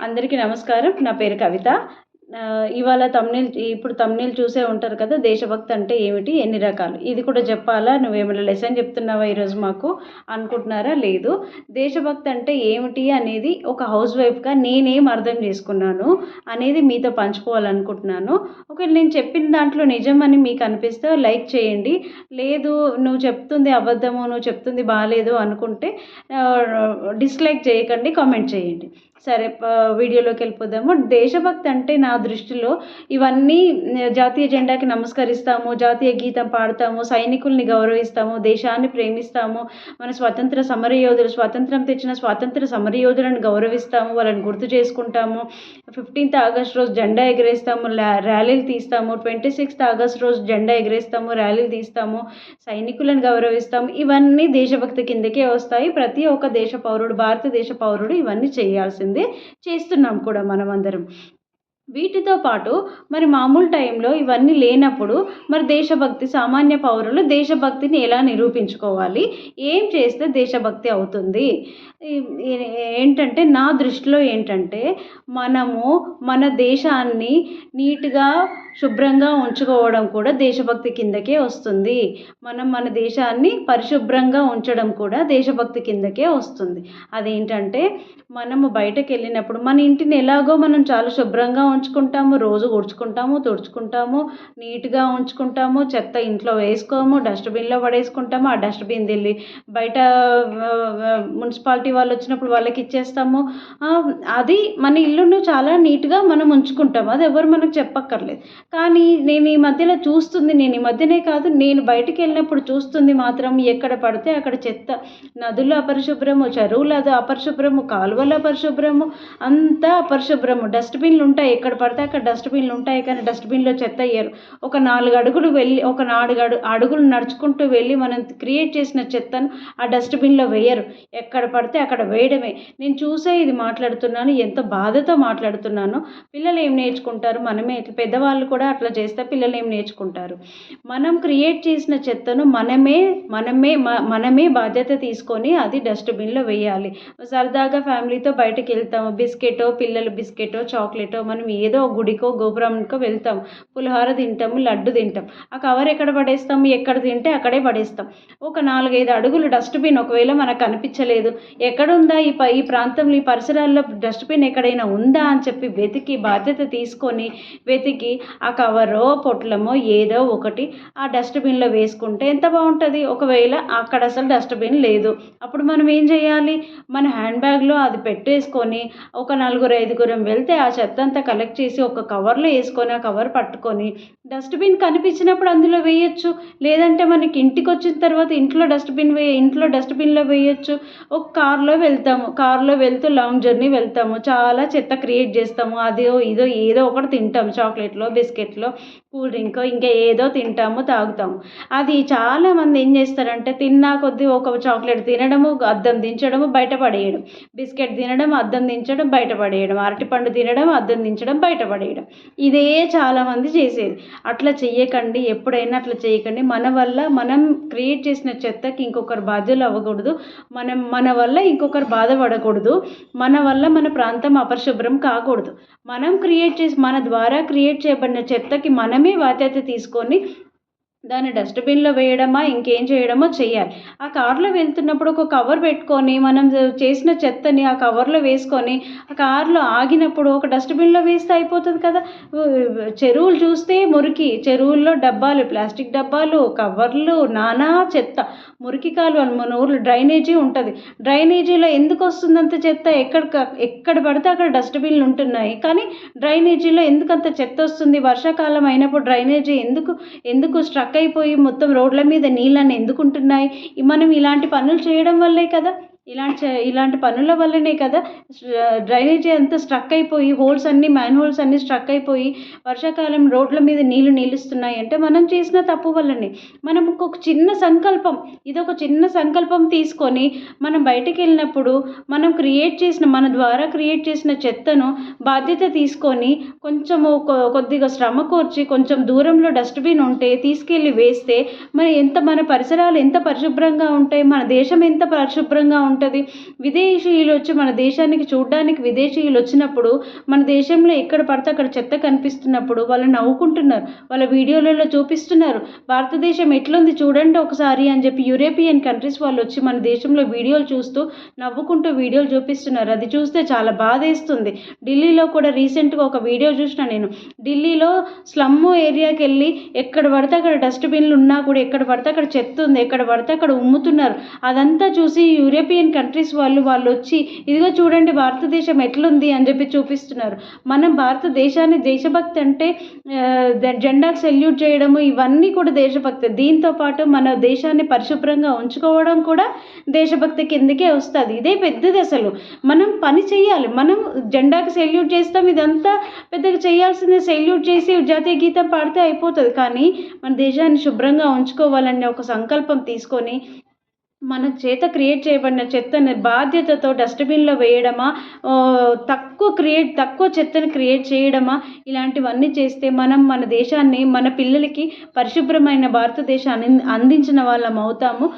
అందరికీ నమస్కారం. నా పేరు కవిత. ఇవాళ తమ్నీల్ ఇప్పుడు తమ్నీల్ చూసే ఉంటారు కదా దేశభక్తి అంటే ఏమిటి ఎన్ని రకాలు? ఇది కూడా చెప్పాలా? నువ్వేమైనా లెసన్ చెప్తున్నావా ఈరోజు మాకు? అనుకుంటున్నారా? లేదు. దేశభక్తి అంటే ఏమిటి అనేది ఒక హౌస్ వైఫ్గా నేనేం అర్థం చేసుకున్నాను అనేది మీతో పంచుకోవాలనుకుంటున్నాను. ఒకవేళ నేను చెప్పిన దాంట్లో నిజమని మీకు అనిపిస్తే లైక్ చేయండి. లేదు నువ్వు చెప్తుంది అబద్ధము నువ్వు చెప్తుంది బాగాలేదు అనుకుంటే డిస్లైక్ చేయకండి కామెంట్ చేయండి. సరే వీడియోలోకి వెళ్ళిపోదాము దేశభక్తి అంటే నా దృష్టిలో ఇవన్నీ జాతీయ జెండాకి నమస్కరిస్తాము జాతీయ గీతం పాడతాము సైనికుల్ని గౌరవిస్తాము దేశాన్ని ప్రేమిస్తాము మన స్వతంత్ర సమరయోధులు స్వాతంత్రం తెచ్చిన స్వాతంత్ర సమరయోధులను గౌరవిస్తాము వాళ్ళని గుర్తు చేసుకుంటాము. ఫిఫ్టీన్త్ ఆగస్ట్ రోజు జెండా ఎగరేస్తాము ర్యాలీలు తీస్తాము. ట్వంటీ సిక్స్త్ ఆగస్ట్ రోజు జెండా ఎగరేస్తాము ర్యాలీలు తీస్తాము సైనికులను గౌరవిస్తాము. ఇవన్నీ దేశభక్తి కిందకే వస్తాయి. ప్రతి ఒక్క దేశ పౌరుడు భారతదేశ పౌరుడు ఇవన్నీ చేయాల్సింది. చేస్తున్నాం కూడా మనం అందరం వీటితో పాటు మరి మామూలు టైంలో ఇవన్నీ లేనప్పుడు మరి దేశభక్తి సామాన్య పౌరులు దేశభక్తిని ఎలా నిరూపించుకోవాలి? ఏం చేస్తే దేశభక్తి అవుతుంది? ఏంటంటే నా దృష్టిలో ఏంటంటే మనము మన దేశాన్ని నీట్గా శుభ్రంగా ఉంచుకోవడం కూడా దేశభక్తి కిందకే వస్తుంది. మనం మన దేశాన్ని పరిశుభ్రంగా ఉంచడం కూడా దేశభక్తి కిందకే వస్తుంది. అదేంటంటే మనము బయటకు వెళ్ళినప్పుడు మన ఇంటిని ఎలాగో మనం చాలా శుభ్రంగా ఉంచుకుంటాము రోజు ఊడ్చుకుంటాము తుడుచుకుంటాము నీట్గా ఉంచుకుంటాము చెత్త ఇంట్లో వేసుకోము డస్ట్బిన్లో పడేసుకుంటాము ఆ డస్ట్బిన్ వెళ్ళి బయట మున్సిపాలిటీ వాళ్ళు వచ్చినప్పుడు వాళ్ళకి ఇచ్చేస్తాము. అది మన ఇల్లును చాలా నీట్గా మనం ఉంచుకుంటాము అది ఎవరు మనకు చెప్పక్కర్లేదు. కానీ నేను ఈ మధ్యలో చూస్తుంది నేను ఈ మధ్యనే కాదు నేను బయటికి వెళ్ళినప్పుడు చూస్తుంది మాత్రం ఎక్కడ పడితే అక్కడ చెత్త నదులు అపరిశుభ్రము చెరువులు అది అపరిశుభ్రము కాలువలు అపరిశుభ్రము అంతా అపరిశుభ్రము డస్ట్బిన్లు ఉంటాయి ఎక్కడ పడితే అక్కడ డస్ట్బిన్లు ఉంటాయి కానీ డస్ట్బిన్లో చెత్త వేయరు. ఒక నాలుగు అడుగులు వెళ్ళి ఒక నాలుగు అడుగు అడుగులు నడుచుకుంటూ వెళ్ళి మనం క్రియేట్ చేసిన చెత్తను ఆ డస్ట్బిన్లో వేయరు. ఎక్కడ పడితే అక్కడ వేయడమే. నేను చూసే ఇది మాట్లాడుతున్నాను ఎంత బాధతో మాట్లాడుతున్నాను. పిల్లలు ఏం నేర్చుకుంటారు? మనమే. పెద్దవాళ్ళు కూడా అట్లా చేస్తే పిల్లలు ఏం నేర్చుకుంటారు? మనం క్రియేట్ చేసిన చెత్తను మనమే మనమే మనమే బాధ్యత తీసుకొని అది డస్ట్బిన్లో వేయాలి. సరదాగా ఫ్యామిలీతో బయటకు వెళ్తాము. బిస్కెటో పిల్లలు బిస్కెటో చాక్లెటో మనం ఏదో గుడికో గోపురంకో వెళ్తాం. పులిహోర తింటాము లడ్డు తింటాం. ఆ కవర్ ఎక్కడ పడేస్తాము ఎక్కడ తింటే అక్కడే పడేస్తాం. ఒక నాలుగైదు అడుగులు డస్ట్బిన్ ఒకవేళ మనకు కనిపించలేదు ఎక్కడుందా ఈ ఈ ప్రాంతంలో ఈ పరిసరాల్లో డస్ట్బిన్ ఎక్కడైనా ఉందా అని చెప్పి వెతికి బాధ్యత తీసుకొని వెతికి ఆ కవరో పొట్లమో ఏదో ఒకటి ఆ డస్ట్బిన్లో వేసుకుంటే ఎంత బాగుంటుంది? ఒకవేళ అక్కడ అసలు డస్ట్బిన్ లేదు. అప్పుడు మనం ఏం చేయాలి? మన హ్యాండ్ బ్యాగ్లో అది పెట్టేసుకొని ఒక నలుగురు ఐదుగురం వెళ్తే ఆ చెత్త అంతా కలెక్ట్ చేసి ఒక కవర్లో వేసుకొని ఆ కవర్ పట్టుకొని డస్ట్బిన్ కనిపించినప్పుడు అందులో వేయచ్చు. లేదంటే మనకి ఇంటికి వచ్చిన తర్వాత ఇంట్లో డస్ట్బిన్ వే ఇంట్లో డస్ట్బిన్లో వేయచ్చు. ఒక కార్లో వెళ్తాము. కార్లో వెళ్తూ లాంగ్ జర్నీ వెళ్తాము. చాలా చెత్త క్రియేట్ చేస్తాము. అదో ఇదో ఏదో ఒకటి తింటాము. చాక్లెట్లో బిస్కెట్లో. కూల్ డ్రింక్ ఇంకా ఏదో తింటాము తాగుతాము. అది చాలామంది ఏం చేస్తారంటే తిన్నా కొద్దీ ఒక చాక్లెట్ తినడము అద్దం దించడము బయటపడేయడం బిస్కెట్ తినడం అద్దం దించడం బయటపడేయడం అరటిపండు తినడం అద్దం దించడం బయటపడేయడం ఇదే చాలామంది చేసేది. అట్లా చేయకండి ఎప్పుడైనా అట్లా చేయకండి మన వల్ల మనం క్రియేట్ చేసిన చెత్తకి ఇంకొకరు బాధ్యులు అవ్వకూడదు. మనం మన వల్ల ఇంకొకరు బాధపడకూడదు. మన వల్ల మన ప్రాంతం అపరిశుభ్రం కాకూడదు. మనం క్రియేట్ చేసి మన ద్వారా క్రియేట్ చేయబడిన చెత్తకి మనమే బాధ్యత తీసుకొని దాన్ని డస్ట్బిన్లో వేయడమా ఇంకేం చేయడమో చేయాలి ఆ కార్లో వెళ్తున్నప్పుడు ఒక కవర్ పెట్టుకొని మనం చేసిన చెత్తని ఆ కవర్లో వేసుకొని ఆ కార్లో ఆగినప్పుడు ఒక డస్ట్బిన్లో వేస్తే అయిపోతుంది కదా. చెరువులు చూస్తే మురికి చెరువుల్లో డబ్బాలు ప్లాస్టిక్ డబ్బాలు కవర్లు నానా చెత్త. మురికి కాలువలు మన ఊర్లో డ్రైనేజీ ఉంటుంది. డ్రైనేజీలో ఎందుకు వస్తుందంత చెత్త? ఎక్కడ ఎక్కడ పడితే అక్కడ డస్ట్బిన్లు ఉంటున్నాయి. కానీ డ్రైనేజీలో ఎందుకు అంత చెత్త వస్తుంది? వర్షాకాలం అయినప్పుడు డ్రైనేజీ ఎందుకు ఎందుకు స్ట్రక్ అయిపోయి మొత్తం రోడ్ల మీద నీళ్ళని ఎందుకుంటున్నాయి? మనం ఇలాంటి పనులు చేయడం వల్లే కదా. ఇలాంటి ఇలాంటి పనుల వల్లనే కదా డ్రైనేజీ అంతా స్ట్రక్ అయిపోయి హోల్స్ అన్నీ మ్యాన్ హోల్స్ అన్నీ స్ట్రక్ అయిపోయి వర్షాకాలం రోడ్ల మీద నీళ్ళు నిలుస్తున్నాయి అంటే మనం చేసిన తప్పు వల్లనే. మనం ఒక చిన్న సంకల్పం ఇదొక చిన్న సంకల్పం తీసుకొని మనం బయటికి వెళ్ళినప్పుడు మనం క్రియేట్ చేసిన మన ద్వారా క్రియేట్ చేసిన చెత్తను బాధ్యత తీసుకొని కొంచెం కొద్దిగా శ్రమ కోర్చి కొంచెం దూరంలో డస్ట్బిన్ ఉంటే తీసుకెళ్ళి వేస్తే మరి ఎంత మన పరిసరాలు ఎంత పరిశుభ్రంగా ఉంటాయి మన దేశం ఎంత పరిశుభ్రంగా ఉంటుంది ఉంటుంది విదేశీయులు వచ్చి మన దేశానికి చూడడానికి విదేశీయులు వచ్చినప్పుడు మన దేశంలో ఎక్కడ పడితే అక్కడ చెత్త కనిపిస్తున్నప్పుడు వాళ్ళు నవ్వుకుంటున్నారు. వాళ్ళ వీడియోలలో చూపిస్తున్నారు. భారతదేశం ఎట్లుంది చూడండి ఒకసారి అని చెప్పి యూరోపియన్ కంట్రీస్ వాళ్ళు వచ్చి మన దేశంలో వీడియోలు చూస్తూ నవ్వుకుంటూ వీడియోలు చూపిస్తున్నారు. అది చూస్తే చాలా బాధేస్తుంది. ఢిల్లీలో కూడా రీసెంట్గా ఒక వీడియో చూసిన నేను. ఢిల్లీలో స్లమ్ ఏరియాకి వెళ్ళి ఎక్కడ పడితే అక్కడ డస్ట్బిన్లు ఉన్నా కూడా ఎక్కడ పడితే అక్కడ చెత్త ఉంది ఎక్కడ పడితే అక్కడ ఉమ్ముతున్నారు. అదంతా చూసి యూరోపియన్ కంట్రీస్ వాళ్ళు వాళ్ళు వచ్చి ఇదిగో చూడండి భారతదేశం ఎట్లుంది అని చెప్పి చూపిస్తున్నారు. మనం భారతదేశాన్ని దేశభక్తి అంటే జెండాకు సెల్యూట్ చేయడము ఇవన్నీ కూడా దేశభక్తి. దీంతో పాటు మన దేశాన్ని పరిశుభ్రంగా ఉంచుకోవడం కూడా దేశభక్తి కిందకే వస్తుంది. ఇదే పెద్దది అసలు. మనం పని చేయాలి. మనం జెండాకు సెల్యూట్ చేస్తాం. ఇదంతా పెద్దగా చేయాల్సిందే. సెల్యూట్ చేసి జాతీయ గీతం పాడితే అయిపోతుంది. కానీ మన దేశాన్ని శుభ్రంగా ఉంచుకోవాలనే ఒక సంకల్పం తీసుకొని మన చేత క్రియేట్ చేయబడిన చెత్తని బాధ్యతతో డస్ట్బిన్లో వేయడమా? తక్కువ క్రియేట్ తక్కువ చెత్తని క్రియేట్ చేయడమా? ఇలాంటివన్నీ చేస్తే మనం మన దేశాన్ని మన పిల్లలకి పరిశుభ్రమైన భారతదేశాన్ని అందించిన వాళ్ళం అవుతాము.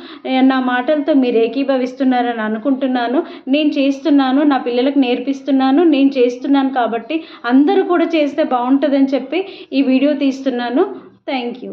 నా మాటలతో మీరు ఏకీభవిస్తున్నారని అనుకుంటున్నాను. నేను చేస్తున్నాను నా పిల్లలకు నేర్పిస్తున్నాను నేను చేస్తున్నాను కాబట్టి అందరూ కూడా చేస్తే బాగుంటుందని చెప్పి ఈ వీడియో తీస్తున్నాను. Thank you